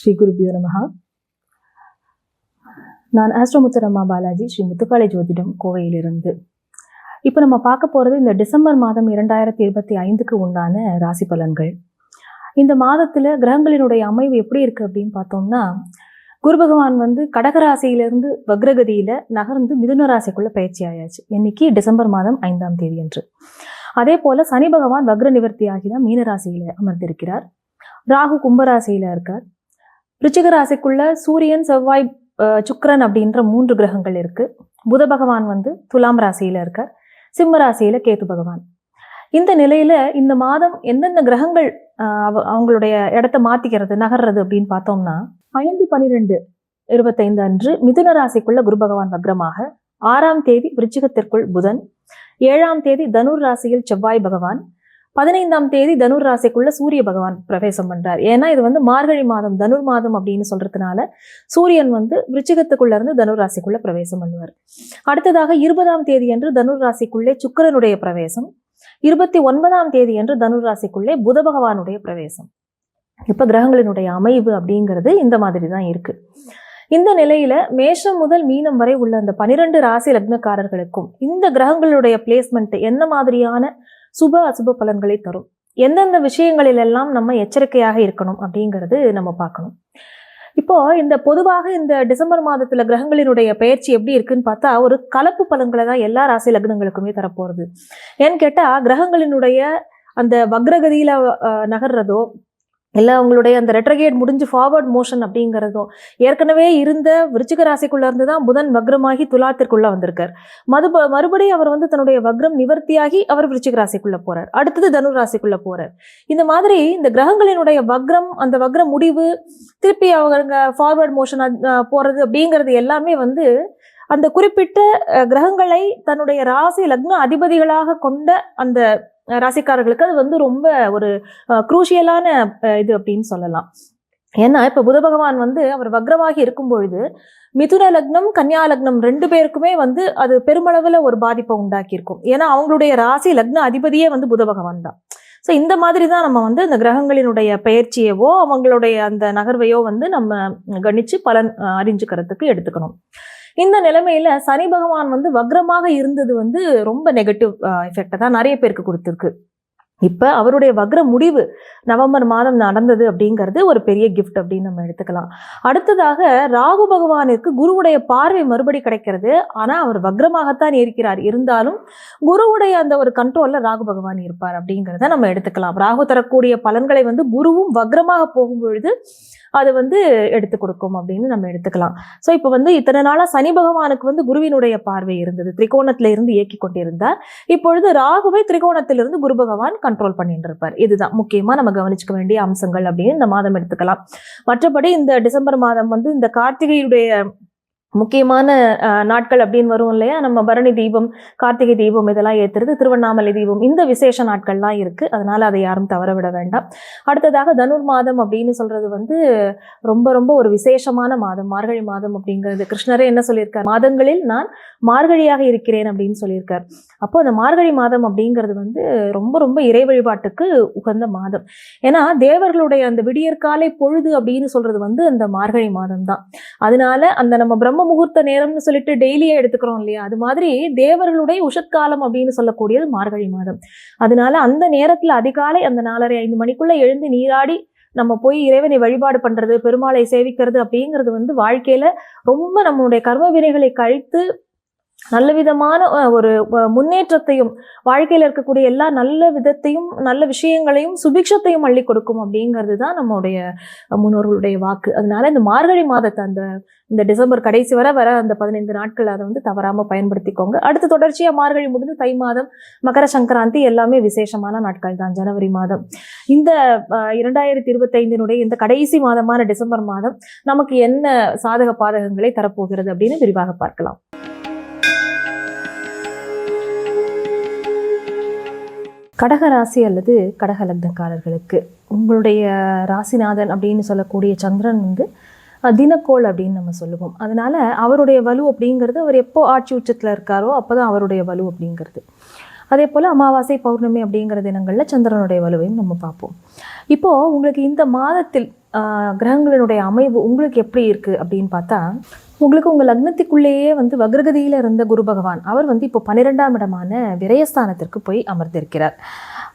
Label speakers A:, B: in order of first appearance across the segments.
A: ஸ்ரீ குருபியோ நமஹா. நான் ஆஸ்ட்ரோமுத்தரம்மா பாலாஜி ஸ்ரீ முத்துக்காளி ஜோதிடம் கோவையிலிருந்து. இப்போ நம்ம பார்க்க போகிறது இந்த டிசம்பர் மாதம் இரண்டாயிரத்தி இருபத்தி ஐந்துக்கு உண்டான ராசி பலன்கள். இந்த மாதத்தில் கிரகங்களினுடைய அமைவு எப்படி இருக்குது அப்படின்னு பார்த்தோம்னா குரு பகவான் வந்து கடகராசியிலிருந்து வக்ரகதியில் நகர்ந்து மிதுன ராசிக்குள்ள பயிற்சி ஆயாச்சு. இன்னைக்கு டிசம்பர் மாதம் ஐந்தாம் தேதி என்று அதே போல சனி பகவான் வக்ர நிவர்த்தி ஆகி தான் மீனராசியில அமர்ந்திருக்கிறார். ராகு கும்பராசியில் இருக்கார். ரிச்சிக ராசிக்குள்ள சூரியன் செவ்வாய் அஹ், சுக்கிரன் அப்படின்ற மூன்று கிரகங்கள் இருக்கு. புத பகவான் வந்து துலாம் ராசியில இருக்கார். சிம்ம ராசியில கேது பகவான். இந்த நிலையில இந்த மாதம் எந்தெந்த கிரகங்கள் அவ- அவங்களுடைய இடத்த மாத்திக்கிறது நகர்றது அப்படின்னு பார்த்தோம்னா ஐந்து பனிரெண்டு இருபத்தைந்து அன்று மிதுன ராசிக்குள்ள குரு பகவான் வக்ரமாக. ஆறாம் தேதி விருச்சிகத்திற்குள் புதன். ஏழாம் தேதி தனுர் ராசியில் செவ்வாய் பகவான். பதினைந்தாம் தேதி தனுர் ராசிக்குள்ள சூரிய பகவான் பிரவேசம் பண்றார். ஏன்னா இது வந்து மார்கழி மாதம் தனுர் மாதம் அப்படின்னு சொல்றதுனால சூரியன் வந்து விருச்சிகத்துக்குள்ள இருந்து தனுர் ராசிக்குள்ள பிரவேசம் பண்ணுவார். அடுத்ததாக இருபதாம் தேதி அன்று தனுர் ராசிக்குள்ளே சுக்கிரனுடைய பிரவேசம். இருபத்தி ஒன்பதாம் தேதி அன்று தனுர் ராசிக்குள்ளே புத பகவானுடைய பிரவேசம். இப்ப கிரகங்களினுடைய அமைவு அப்படிங்கிறது இந்த மாதிரி தான் இருக்கு. இந்த நிலையில மேஷம் முதல் மீனம் வரை உள்ள அந்த பனிரெண்டு ராசி லக்னக்காரர்களுக்கும் இந்த கிரகங்களுடைய பிளேஸ்மெண்ட் என்ன மாதிரியான சுப அசுப பலன்களை தரும். எந்தெந்த விஷயங்களில் எல்லாம் நம்ம எச்சரிக்கையாக இருக்கணும் அப்படிங்கிறது நம்ம பார்க்கணும். இப்போ இந்த பொதுவாக இந்த டிசம்பர் மாதத்துல கிரகங்களினுடைய பயிற்சி எப்படி இருக்குன்னு பார்த்தா ஒரு கலப்பு பலன்களை தான் எல்லா ராசி லக்னங்களுக்குமே தரப்போறது. ஏன்னு கேட்டா கிரகங்களினுடைய அந்த வக்ரகதியில நகர்றதோ இல்லை அவங்களுடைய அந்த ரெட்ரகேட் முடிஞ்சு ஃபார்வர்ட் மோஷன் அப்படிங்கிறதும் ஏற்கனவே இருந்த விருச்சிக ராசிக்குள்ள இருந்து தான் புதன் வக்ரமாகி துலாத்திற்குள்ளே வந்திருக்கார். மது மறுபடியும் அவர் வந்து தன்னுடைய வக்ரம் நிவர்த்தியாகி அவர் விருச்சிக ராசிக்குள்ளே போகிறார் அடுத்தது தனுர் ராசிக்குள்ளே போறார். இந்த மாதிரி இந்த கிரகங்களினுடைய வக்ரம் அந்த வக்ர முடிவு திருப்பி அவங்க ஃபார்வர்ட் மோஷன் போறது அப்படிங்கிறது எல்லாமே வந்து அந்த குறிப்பிட்ட கிரகங்களை தன்னுடைய ராசி லக்ன அதிபதிகளாக கொண்ட அந்த ராசிக்காரர்களுக்கு அது வந்து ரொம்ப ஒரு குரூஷியலான இது அப்படின்னு சொல்லலாம். ஏன்னா இப்ப புத பகவான் வந்து அவர் வக்ரமாகி இருக்கும் பொழுது மிதுன லக்னம் கன்னியா லக்னம் ரெண்டு பேருக்குமே வந்து அது பெருமளவுல ஒரு பாதிப்பை உண்டாக்கியிருக்கும். ஏன்னா அவங்களுடைய ராசி லக்ன அதிபதியே வந்து புத பகவான் தான். ஸோ இந்த மாதிரி தான் நம்ம வந்து இந்த கிரகங்களினுடைய பயிற்சியவோ அவங்களுடைய அந்த நகர்வையோ வந்து நம்ம கணிச்சு பலன் அறிஞ்சுக்கிறதுக்கு எடுத்துக்கணும். இந்த நிலைமையில சனி பகவான் வந்து வக்ரமாக இருந்தது வந்து ரொம்ப நெகட்டிவ் எஃபெக்டை தான் நிறைய பேருக்கு கொடுத்துருக்கு. இப்போ அவருடைய வக்ர முடிவு நவம்பர் மாதம் நடந்தது அப்படிங்கிறது ஒரு பெரிய கிஃப்ட் அப்படின்னு நம்ம எடுத்துக்கலாம். அடுத்ததாக ராகு பகவானிற்கு குருவுடைய பார்வை மறுபடி கிடைக்கிறது. ஆனால் அவர் வக்ரமாகத்தான் இருக்கிறார். இருந்தாலும் குருவுடைய அந்த ஒரு கண்ட்ரோலில் ராகு பகவான் இருப்பார் அப்படிங்கிறத நம்ம எடுத்துக்கலாம். ராகு தரக்கூடிய பலன்களை வந்து குருவும் வக்ரமாக போகும் பொழுது அது வந்து எடுத்து கொடுக்கும் அப்படின்னு நம்ம எடுத்துக்கலாம். ஸோ இப்போ வந்து இத்தனை நாளாக சனி பகவானுக்கு வந்து குருவினுடைய பார்வை இருந்தது. திரிகோணத்தில் இருந்து இயக்கி கொண்டிருந்தார். இப்பொழுது ராகுவை திரிகோணத்திலிருந்து குரு பகவான் கண்ட்ரோல் பண்ணிட்டு இருப்பார் இதுதான். முக்கியமாக நம்ம கவனிச்சுக்க வேண்டிய அம்சங்கள் அப்படின்னு இந்த மாதம் எடுத்துக்கலாம். மற்றபடி இந்த டிசம்பர் மாதம் வந்து இந்த கார்த்திகையுடைய முக்கியமான நாட்கள் அப்படின்னு வரும் இல்லையா? நம்ம பரணி தீபம் கார்த்திகை தீபம் இதெல்லாம் ஏற்றுறது திருவண்ணாமலை தீபம் இந்த விசேஷ நாட்கள்லாம் இருக்குது அதனால் அதை யாரும் தவற விட வேண்டாம். அடுத்ததாக தனுர் மாதம் அப்படின்னு சொல்கிறது வந்து ரொம்ப ரொம்ப ஒரு விசேஷமான மாதம். மார்கழி மாதம் அப்படிங்கிறது. கிருஷ்ணரே என்ன சொல்லியிருக்கார்? மாதங்களில் நான் மார்கழியாக இருக்கிறேன் அப்படின்னு சொல்லியிருக்கார். அப்போ அந்த மார்கழி மாதம் அப்படிங்கிறது வந்து ரொம்ப ரொம்ப இறை வழிபாட்டுக்கு உகந்த மாதம். ஏன்னா தேவர்களுடைய அந்த விடியற்காலை பொழுது அப்படின்னு சொல்கிறது வந்து அந்த மார்கழி மாதம் தான் அதனால அந்த நம்ம பிரம்ம முகூர்த்த நேரம்னு சொல்லிட்டு டெய்லியே எடுத்துக்கிறோம் இல்லையா? அது மாதிரி தேவர்களுடைய உஷத்காலம் அப்படின்னு சொல்லக்கூடியது மார்கழி மாதம். அதனால அந்த நேரத்துல அதிகாலை அந்த நாலரை ஐந்து மணிக்குள்ள எழுந்து நீராடி நம்ம போய் இறைவனை வழிபாடு பண்றது பெருமாளை சேவிக்கிறது அப்படிங்கிறது வந்து வாழ்க்கையில ரொம்ப நம்மளுடைய கர்ம வினைகளை கழித்து நல்ல விதமான ஒரு முன்னேற்றத்தையும் வாழ்க்கையில் இருக்கக்கூடிய எல்லா நல்ல விதத்தையும் நல்ல விஷயங்களையும் சுபிக்ஷத்தையும் அள்ளி கொடுக்கும் அப்படிங்கிறது தான் நம்மளுடைய முன்னோர்களுடைய வாக்கு. அதனால இந்த மார்கழி மாதத்தை அந்த இந்த டிசம்பர் கடைசி வரை வர அந்த பதினைந்து நாட்கள் அதை வந்து தவறாமல் பயன்படுத்திக்கோங்க. அடுத்து தொடர்ச்சியாக மார்கழி முடிந்து தை மாதம் மகர சங்கராந்தி எல்லாமே விசேஷமான நாட்கள் தான் ஜனவரி மாதம். இந்த இரண்டாயிரத்தி இருபத்தைந்தினுடைய இந்த கடைசி மாதமான டிசம்பர் மாதம் நமக்கு என்ன சாதக பாதகங்களை தரப்போகிறது அப்படின்னு விரிவாக பார்க்கலாம். கடகராசி அல்லது கடக லக்னக்காரர்களுக்கு உங்களுடைய ராசிநாதன் அப்படின்னு சொல்லக்கூடிய சந்திரன் வந்து தினக்கோள் அப்படின்னு நம்ம சொல்லுவோம். அதனால் அவருடைய வலு அப்படிங்கிறது அவர் எப்போ ஆட்சி உச்சத்தில் இருக்காரோ அப்போ தான் அவருடைய வலு அப்படிங்கிறது. அதே போல் அமாவாசை பௌர்ணமி அப்படிங்கிற தினங்களில் சந்திரனுடைய வலுவையும் நம்ம பார்ப்போம். இப்போது உங்களுக்கு இந்த மாதத்தில் கிரகங்களினுடைய அமைவு உங்களுக்கு எப்படி இருக்குது அப்படின்னு பார்த்தா உங்களுக்கு உங்கள் லக்னத்துக்குள்ளேயே வந்து வக்ரகதியில் இருந்த குரு பகவான் அவர் வந்து இப்போ பன்னிரெண்டாம் இடமான விரயஸ்தானத்திற்கு போய் அமர்ந்திருக்கிறார்.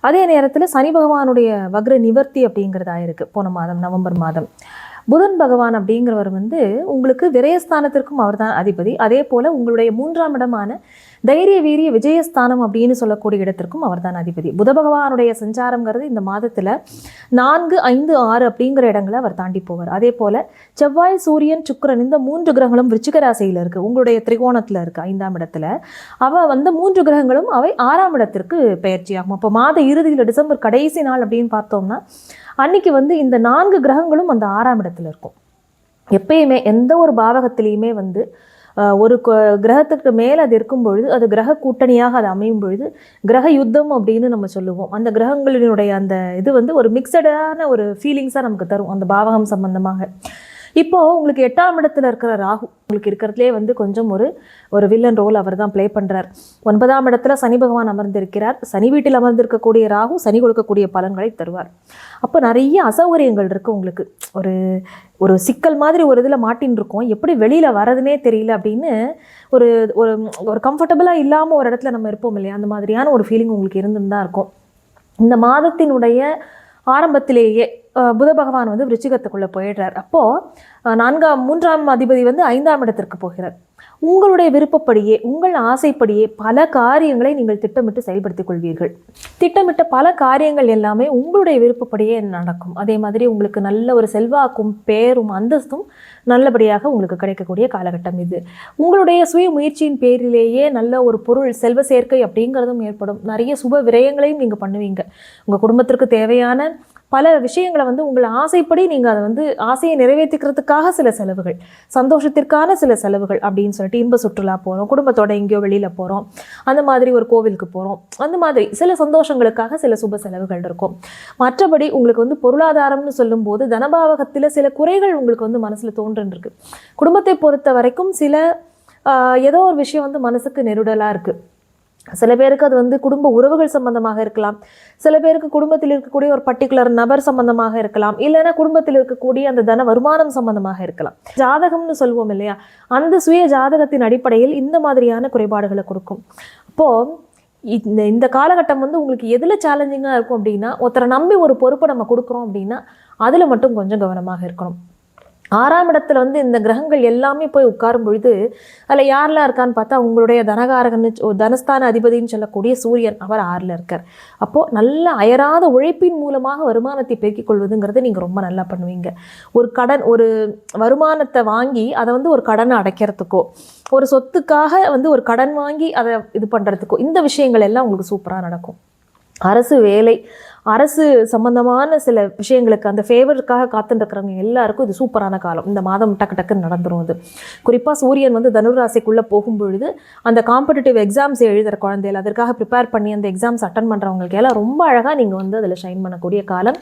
A: அதே நேரத்தில் சனி பகவானுடைய வக்ர நிவர்த்தி அப்படிங்கிறதா இருக்குது போன மாதம் நவம்பர் மாதம். புதன் பகவான் அப்படிங்கிறவர் வந்து உங்களுக்கு விரயஸ்தானத்திற்கும் அவர்தான் அதிபதி. அதே போல் உங்களுடைய மூன்றாம் இடமான தைரிய வீரிய விஜயஸ்தானம் அப்படின்னு சொல்லக்கூடிய இடத்திற்கும் அவர்தான் அதிபதி. புத பகவானுடைய சஞ்சாரங்கிறது இந்த மாதத்தில் நான்கு ஐந்து ஆறு அப்படிங்கிற இடங்களை அவர் தாண்டி போவார். அதே போல் செவ்வாய் சூரியன் சுக்கிரன் இந்த மூன்று கிரகங்களும் விருச்சிக ராசியில் இருக்குது உங்களுடைய திரிகோணத்தில் இருக்குது ஐந்தாம் இடத்துல. அவ வந்து மூன்று கிரகங்களும் அவை ஆறாம் இடத்திற்கு பெயர்ச்சியாகும் அப்போ மாத இறுதியில் டிசம்பர் கடைசி நாள் அப்படின்னு பார்த்தோம்னா அன்னைக்கு வந்து இந்த நான்கு கிரகங்களும் அந்த ஆறாம் இடத்துல இருக்கும். எப்பயுமே எந்த ஒரு பாவகத்திலையுமே வந்து ஒரு கிரகத்துக்கு மேலே அது இருக்கும் பொழுது அது கிரக கூட்டணியாக அது அமையும் பொழுது கிரக யுத்தம் அப்படின்னு நம்ம சொல்லுவோம். அந்த கிரகங்களினுடைய அந்த இது வந்து ஒரு மிக்சடான ஒரு ஃபீலிங்ஸாக நமக்கு தரும் அந்த பாவகம் சம்பந்தமாக. இப்போ உங்களுக்கு எட்டாம் இடத்துல இருக்கிற ராகு உங்களுக்கு இருக்கிறதுலே வந்து கொஞ்சம் ஒரு ஒரு வில்லன் ரோல் அவர் தான் ப்ளே பண்ணுறார் ஒன்பதாம் இடத்துல சனி பகவான் அமர்ந்திருக்கிறார். சனி வீட்டில் அமர்ந்திருக்கக்கூடிய ராகு சனி கொடுக்கக்கூடிய பலன்களை தருவார். அப்போ நிறைய அசௌகரியங்கள் இருக்குது உங்களுக்கு. ஒரு ஒரு சிக்கல் மாதிரி ஒரு இதில் மாட்டின்னு இருக்கோம். எப்படி வெளியில் வரதுனே தெரியல அப்படின்னு ஒரு ஒரு ஒரு கம்ஃபர்டபுளாக இல்லாமல் ஒரு இடத்துல நம்ம இருப்போம் இல்லையா? அந்த மாதிரியான ஒரு ஃபீலிங் உங்களுக்கு இருந்துன்னு தான் இருக்கும். இந்த மாதத்தினுடைய ஆரம்பத்திலேயே புத பகவான் வந்து விருச்சிகத்துக்குள்ளே போயிடுறார். அப்போது நான்காம் மூன்றாம் அதிபதி வந்து ஐந்தாம் இடத்திற்கு போகிறார். உங்களுடைய விருப்பப்படியே உங்கள் ஆசைப்படியே பல காரியங்களை நீங்கள் திட்டமிட்டு செயல்படுத்திக் கொள்வீர்கள். திட்டமிட்ட பல காரியங்கள் எல்லாமே உங்களுடைய விருப்பப்படியே நடக்கும். அதே மாதிரி உங்களுக்கு நல்ல ஒரு செல்வாக்கும் பேரும் அந்தஸ்தும் நல்லபடியாக உங்களுக்கு கிடைக்கக்கூடிய காலகட்டம் இது. உங்களுடைய சுய முயற்சியின் பேரிலேயே நல்ல ஒரு பொருள் செல்வ சேர்க்கை அப்படிங்கிறதும் ஏற்படும். நிறைய சுப விரயங்களையும் நீங்கள் பண்ணுவீங்க. உங்கள் குடும்பத்திற்கு தேவையான பல விஷயங்களை வந்து உங்கள் ஆசைப்படி நீங்கள் அதை வந்து ஆசையை நிறைவேற்றிக்கிறதுக்காக சில செலவுகள் சந்தோஷத்திற்கான சில செலவுகள் அப்படின்னு சொல்லிட்டு இன்ப சுற்றுலா போகிறோம் குடும்பத்தோட எங்கேயோ வெளியில் போகிறோம் அந்த மாதிரி ஒரு கோவிலுக்கு போகிறோம் அந்த மாதிரி சில சந்தோஷங்களுக்காக சில சுப செலவுகள் இருக்கும். மற்றபடி உங்களுக்கு வந்து பொருளாதாரம்னு சொல்லும்போது தனபாவகத்தில் சில குறைகள் உங்களுக்கு வந்து மனசில் தோன்றுருக்கு குடும்பத்தை பொறுத்த வரைக்கும் சில ஏதோ ஒரு விஷயம் வந்து மனசுக்கு நெருடலாக இருக்குது சில பேருக்கு அது வந்து குடும்ப உறவுகள் சம்பந்தமாக இருக்கலாம். சில பேருக்கு குடும்பத்தில் இருக்கக்கூடிய ஒரு பர்டிகுலர் நபர் சம்பந்தமாக இருக்கலாம். இல்லைன்னா குடும்பத்தில் இருக்கக்கூடிய அந்த தன வருமானம் சம்பந்தமாக இருக்கலாம். ஜாதகம்னு சொல்லுவோம் இல்லையா? அந்த சுய ஜாதகத்தின் அடிப்படையில் இந்த மாதிரியான குறைபாடுகளை கொடுக்கும். அப்போது இந்த இந்த காலகட்டம் வந்து உங்களுக்கு எதில் சேலஞ்சிங்காக இருக்கும் அப்படின்னா ஒருத்தரை நம்பி ஒரு பொறுப்பை நம்ம கொடுக்குறோம் அப்படின்னா அதில் மட்டும் கொஞ்சம் கவனமாக இருக்கணும். ஆறாம் இடத்துல வந்து இந்த கிரகங்கள் எல்லாமே போய் உட்காரும் பொழுது அதில் யாரெல்லாம் இருக்கான்னு பார்த்தா உங்களுடைய தனகாரகன்னு தனஸ்தான அதிபதின்னு சொல்லக்கூடிய சூரியன் அவர் ஆறில் இருக்கார். அப்போது நல்ல அயராத உழைப்பின் மூலமாக வருமானத்தை பெருக்கிக் கொள்வதுங்கிறது நீங்கள் ரொம்ப நல்லா பண்ணுவீங்க. ஒரு கடன் ஒரு வருமானத்தை வாங்கி அதை வந்து ஒரு கடனை அடைக்கிறதுக்கோ ஒரு சொத்துக்காக வந்து ஒரு கடன் வாங்கி அதை இது பண்ணுறதுக்கோ இந்த விஷயங்கள் எல்லாம் உங்களுக்கு சூப்பராக நடக்கும். அரசு வேலை அரசு சம்பந்தமான சில விஷயங்களுக்கு அந்த ஃபேவருக்காக காத்துருக்கிறவங்க எல்லாருக்கும் இது சூப்பரான காலம். இந்த மாதம் டக்கு டக்குன்னு நடந்துரும் அது. குறிப்பாக சூரியன் வந்து தனுராசிக்குள்ளே போகும்பொழுது அந்த காம்படிட்டிவ் எக்ஸாம்ஸ் எழுதுகிற குழந்தைகள் அதற்காக ப்ரிப்பேர் பண்ணி அந்த எக்ஸாம்ஸ் அட்டன் பண்ணுறவங்களுக்கு எல்லாம் ரொம்ப அழகாக நீங்கள் வந்து அதில் ஷைன் பண்ணக்கூடிய காலம்.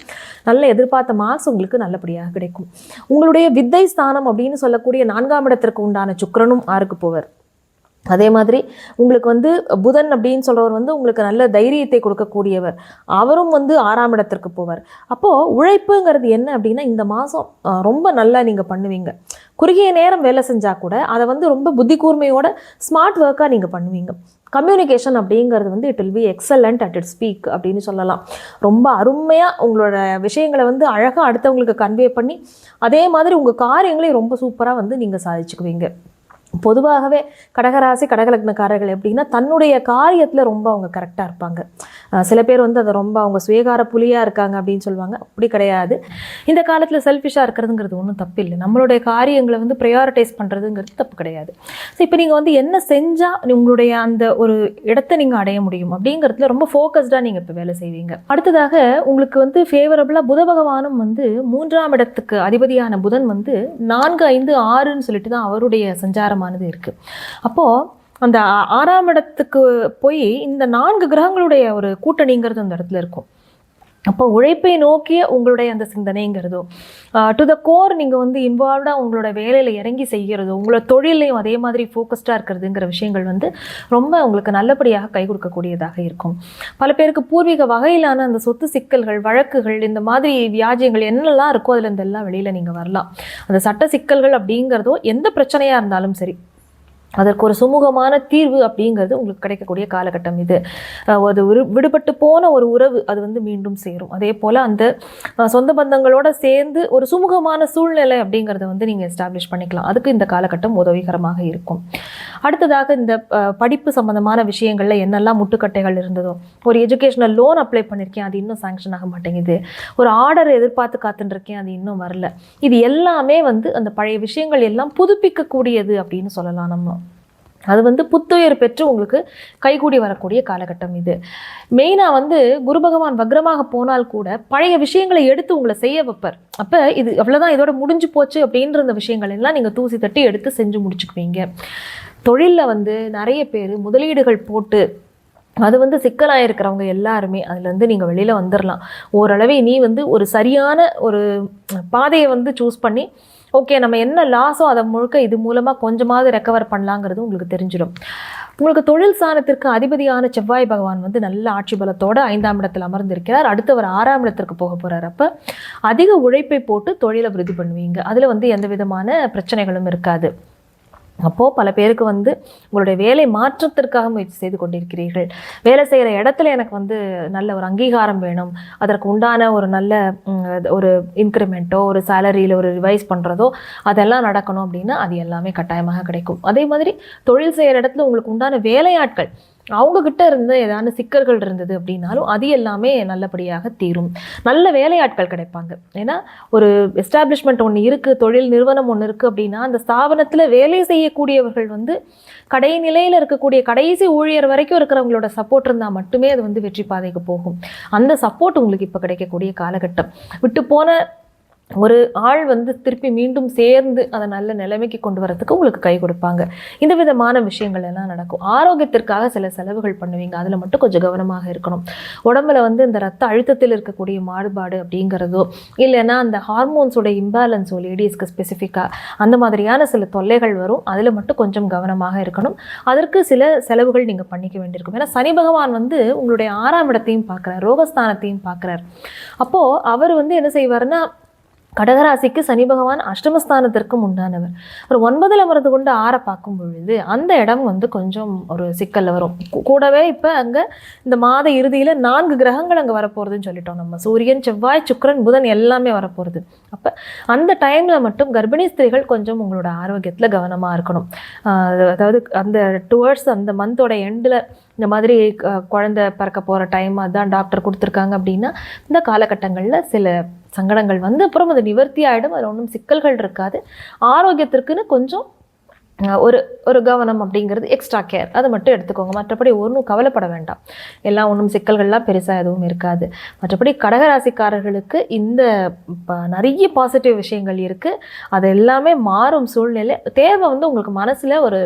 A: நல்ல எதிர்பார்த்த மார்க்ஸ் உங்களுக்கு நல்லபடியாக கிடைக்கும். உங்களுடைய வித்தை ஸ்தானம் அப்படின்னு சொல்லக்கூடிய நான்காம் இடத்திற்கு உண்டான சுக்கரனும் ஆறுக்கு போவர். அதே மாதிரி உங்களுக்கு வந்து புதன் அப்படின்னு சொல்றவர் வந்து உங்களுக்கு நல்ல தைரியத்தை கொடுக்கக்கூடியவர். அவரும் வந்து ஆறாம் இடத்திற்கு போவார். அப்போது உழைப்புங்கிறது என்ன அப்படின்னா இந்த மாதம் ரொம்ப நல்லா நீங்கள் பண்ணுவீங்க. குறுகிய நேரம் வேலை செஞ்சால் கூட அதை வந்து ரொம்ப புத்தி கூர்மையோட ஸ்மார்ட் ஒர்க்காக நீங்கள் பண்ணுவீங்க. கம்யூனிகேஷன் அப்படிங்கிறது வந்து it will be excellent at it speak அப்படின்னு சொல்லலாம். ரொம்ப அருமையாக உங்களோட விஷயங்களை வந்து அழகாக அடுத்தவங்களுக்கு கன்வே பண்ணி அதே மாதிரி உங்கள் காரியங்களையும் ரொம்ப சூப்பராக வந்து நீங்கள் சாதிச்சுக்குவீங்க. பொதுவாகவே கடகராசி கடகலக்னக்காரர்கள் எப்படின்னா தன்னுடைய காரியத்தில் ரொம்ப அவங்க கரெக்டாக இருப்பாங்க. சில பேர் வந்து அதை ரொம்ப அவங்க சுயகார புலியாக இருக்காங்க அப்படின்னு சொல்லுவாங்க. அப்படி கிடையாது. இந்த காலத்தில் செல்ஃபிஷாக இருக்கிறதுங்கிறது ஒன்றும் தப்பு இல்லை நம்மளுடைய காரியங்களை வந்து ப்ரையாரிட்டைஸ் பண்ணுறதுங்கிறது தப்பு கிடையாது. ஸோ இப்போ நீங்கள் வந்து என்ன செஞ்சால் உங்களுடைய அந்த ஒரு இடத்தை நீங்கள் அடைய முடியும் அப்படிங்கிறதுல ரொம்ப ஃபோக்கஸ்டாக நீங்கள் இப்போ வேலை செய்வீங்க. அடுத்ததாக உங்களுக்கு வந்து ஃபேவரபுளாக புத பகவானும் வந்து மூன்றாம் இடத்துக்கு அதிபதியான புதன் வந்து நான்கு ஐந்து ஆறுன்னு சொல்லிட்டு தான் அவருடைய சஞ்சாரமானது இருக்குது அப்போது அந்த ஆறாம் இடத்துக்கு போய் இந்த நான்கு கிரகங்களுடைய ஒரு கூட்டணிங்கிறது அந்த இடத்துல இருக்கும். அப்போ உழைப்பை நோக்கிய உங்களுடைய அந்த சிந்தனைங்கிறதோ டு த கோர் நீங்கள் வந்து இன்வால்வ்டாக உங்களோட வேலையில் இறங்கி செய்கிறதோ உங்களோட தொழிலையும் அதே மாதிரி ஃபோக்கஸ்டாக இருக்கிறதுங்கிற விஷயங்கள் வந்து ரொம்ப உங்களுக்கு நல்லபடியாக கை கொடுக்கக்கூடியதாக இருக்கும். பல பேருக்கு பூர்வீக வகையிலான அந்த சொத்து சிக்கல்கள் வழக்குகள் இந்த மாதிரி வியாஜியங்கள் என்னெல்லாம் இருக்கோ அதில் இருந்தெல்லாம் வெளியில் நீங்கள் வரலாம். அந்த சட்ட சிக்கல்கள் அப்படிங்கிறதோ எந்த பிரச்சனையாக இருந்தாலும் சரி அதற்கு ஒரு சுமூகமான தீர்வு அப்படிங்கிறது உங்களுக்கு கிடைக்கக்கூடிய காலகட்டம் இது. அது ஒரு விடுபட்டு போன ஒரு உறவு அது வந்து மீண்டும் சேரும். அதே போல் அந்த சொந்த பந்தங்களோட சேர்ந்து ஒரு சுமூகமான சூழ்நிலை அப்படிங்கிறத வந்து நீங்கள் எஸ்டாப்ளிஷ் பண்ணிக்கலாம். அதுக்கு இந்த காலகட்டம் உதவிகரமாக இருக்கும். அடுத்ததாக இந்த படிப்பு சம்பந்தமான விஷயங்களில் என்னெல்லாம் முட்டுக்கட்டைகள் இருந்ததோ ஒரு எஜுகேஷனல் லோன் அப்ளை பண்ணியிருக்கேன் அது இன்னும் சாங்ஷன் ஆக மாட்டேங்குது. ஒரு ஆர்டர் எதிர்பார்த்து காத்துட்டுருக்கேன் அது இன்னும் வரல. இது எல்லாமே வந்து அந்த பழைய விஷயங்கள் எல்லாம் புதுப்பிக்கக்கூடியது அப்படின்னு சொல்லலாம் நம்ம. அது வந்து புத்துயிர் பெற்று உங்களுக்கு கைகூடி வரக்கூடிய காலகட்டம் இது. மெயினாக வந்து குரு பகவான் வக்ரமாக போனால் கூட பழைய விஷயங்களை எடுத்து உங்களை செய்ய வைப்பார். அப்போ இது அவ்வளோதான் இதோட முடிஞ்சு போச்சு அப்படின்ற இந்த விஷயங்கள் எல்லாம் நீங்கள் தூசி தட்டி எடுத்து செஞ்சு முடிச்சுக்குவீங்க. தொழிலில் வந்து நிறைய பேர் முதலீடுகள் போட்டு அது வந்து சிக்கலாக இருக்கிறவங்க எல்லாருமே அதுலேருந்து நீங்கள் வெளியில் வந்துடலாம் ஓரளவே நீ வந்து ஒரு சரியான ஒரு பாதையை வந்து சூஸ் பண்ணி ஓகே நம்ம என்ன லாஸோ அதை முழுக்க இது மூலமாக கொஞ்சமாவது ரெக்கவர் பண்ணலாங்கிறது உங்களுக்கு தெரிஞ்சிடும். உங்களுக்கு தொழில் சாணத்திற்கு அதிபதியான செவ்வாய் பகவான் வந்து நல்ல ஆட்சி பலத்தோடு ஐந்தாம் இடத்தில் அமர்ந்திருக்கிறார். அடுத்தவர் ஆறாம் இடத்திற்கு போக போகிறார் அப்போ அதிக உழைப்பை போட்டு தொழிலை விருதி பண்ணுவீங்க. அதில் வந்து எந்த விதமான பிரச்சனைகளும் இருக்காது. அப்போது பல பேருக்கு வந்து உங்களுடைய வேலை மாற்றத்திற்காக முயற்சி செய்து கொண்டிருக்கிறீர்கள். வேலை செய்கிற இடத்துல எனக்கு வந்து நல்ல ஒரு அங்கீகாரம் வேணும். அதற்கு உண்டான ஒரு நல்ல ஒரு இன்க்ரிமெண்ட்டோ ஒரு சேலரியில் ஒரு ரிவைஸ் பண்ணுறதோ அதெல்லாம் நடக்கணும் அப்படின்னா அது எல்லாமே கட்டாயமாக கிடைக்கும். அதே மாதிரி தொழில் செய்கிற இடத்துல உங்களுக்கு உண்டான வேலையாட்கள் அவங்கக்கிட்ட இருந்த ஏதாவது சிக்கல்கள் இருந்தது அப்படின்னாலும் அது எல்லாமே நல்லபடியாக தீரும். நல்ல வேலையாட்கள் கிடைப்பாங்க. ஏன்னா ஒரு எஸ்டாப்ளிஷ்மெண்ட் ஒன்று இருக்குது தொழில் நிறுவனம் ஒன்று இருக்குது அப்படின்னா அந்த ஸ்தாபனத்தில் வேலை செய்யக்கூடியவர்கள் வந்து கடை நிலையில் இருக்கக்கூடிய கடைசி ஊழியர் வரைக்கும் இருக்கிறவங்களோட சப்போர்ட் இருந்தால் மட்டுமே அது வந்து வெற்றி பாதைக்கு போகும். அந்த சப்போர்ட் உங்களுக்கு இப்போ கிடைக்கக்கூடிய காலகட்டம். விட்டு போன ஒரு ஆள் வந்து திருப்பி மீண்டும் சேர்ந்து அதை நல்ல நிலைமைக்கு கொண்டு வரதுக்கு உங்களுக்கு கை கொடுப்பாங்க. இந்த விதமான விஷயங்கள் எல்லாம் நடக்கும். ஆரோக்கியத்திற்காக சில செலவுகள் பண்ணுவீங்க. அதில் மட்டும் கொஞ்சம் கவனமாக இருக்கணும். உடம்புல வந்து இந்த ரத்த அழுத்தத்தில் இருக்கக்கூடிய மாறுபாடு அப்படிங்கிறதோ இல்லைன்னா அந்த ஹார்மோன்ஸோட இம்பேலன்ஸோ லேடிஸ்க்கு ஸ்பெசிஃபிக்காக அந்த மாதிரியான சில தொல்லைகள் வரும். அதில் மட்டும் கொஞ்சம் கவனமாக இருக்கணும். அதற்கு சில செலவுகள் நீங்கள் பண்ணிக்க வேண்டியிருக்கும். ஏன்னா சனி பகவான் வந்து உங்களுடைய ஆறாம் இடத்தையும் பார்க்குறார். ரோகஸ்தானத்தையும் பார்க்குறார். அப்போது அவர் வந்து என்ன செய்வாருன்னா கடகராசிக்கு சனி பகவான் அஷ்டமஸ்தானத்திற்கும் உண்டானவர். ஒரு ஒன்பதில் அமர்ந்து கொண்டு ஆற பார்க்கும் பொழுது அந்த இடம் வந்து கொஞ்சம் ஒரு சிக்கலில் வரும். கூடவே இப்போ அங்கே இந்த மாத இறுதியில் நான்கு கிரகங்கள் அங்கே வரப்போகிறதுன்னு சொல்லிட்டோம். நம்ம சூரியன் செவ்வாய் சுக்கிரன் புதன் எல்லாமே வரப்போகிறது அப்போ அந்த டைமில் மட்டும் கர்ப்பிணி ஸ்திரீகள் கொஞ்சம் உங்களோட ஆரோக்கியத்தில் கவனமாக இருக்கணும். அதாவது அந்த டுவர்ட்ஸ் அந்த மந்தோட எண்டில் இந்த மாதிரி குழந்தை பிறக்க போகிற டைம் அதான் டாக்டர் கொடுத்துருக்காங்க அப்படின்னா இந்த காலகட்டங்களில் சில சங்கடங்கள் வந்து அப்புறம் அது நிவர்த்தி ஆகிடும் அதில் ஒன்றும் சிக்கல்கள் இருக்காது. ஆரோக்கியத்திற்குன்னு கொஞ்சம் ஒரு ஒரு கவனம் அப்படிங்கிறது எக்ஸ்ட்ரா கேர் அதை மட்டும் எடுத்துக்கோங்க. மற்றபடி ஒன்றும் கவலைப்பட வேண்டாம். எல்லாம் ஒன்றும் சிக்கல்கள்லாம் பெருசாக எதுவும் இருக்காது. மற்றபடி கடகராசிக்காரர்களுக்கு இந்த நிறைய பாசிட்டிவ் விஷயங்கள் இருக்குது அது எல்லாமே மாறும் சூழ்நிலை. தேவை வந்து உங்களுக்கு மனசில் ஒரு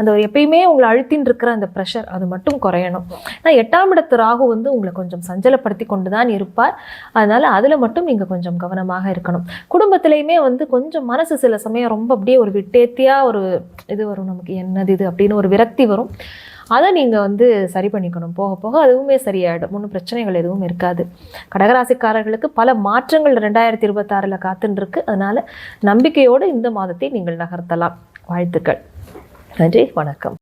A: அந்த ஒரு எப்பயுமே உங்களை அழுத்தின்னு இருக்கிற அந்த ப்ரெஷர் அது மட்டும் குறையணும். ஆனால் எட்டாம் இடத்து ராகு வந்து உங்களை கொஞ்சம் சஞ்சலப்படுத்தி கொண்டு தான் இருப்பார். அதனால் அதில் மட்டும் நீங்கள் கொஞ்சம் கவனமாக இருக்கணும். குடும்பத்திலையுமே வந்து கொஞ்சம் மனசு சில சமயம் ரொம்ப அப்படியே ஒரு விட்டேத்தியாக ஒரு இது வரும் நமக்கு என்னது இது அப்படின்னு ஒரு விரக்தி வரும். அதை நீங்கள் வந்து சரி பண்ணிக்கணும். போக போக அதுவுமே சரியாயிடும். ஒன்றும் பிரச்சனைகள் எதுவும் இருக்காது. கடகராசிக்காரர்களுக்கு பல மாற்றங்கள் ரெண்டாயிரத்தி இருபத்தாறில் காத்துன்னு இருக்கு அதனால் நம்பிக்கையோடு இந்த மாதத்தை நீங்கள் நகர்த்தலாம். வாழ்த்துக்கள். நன்றி. வணக்கம்.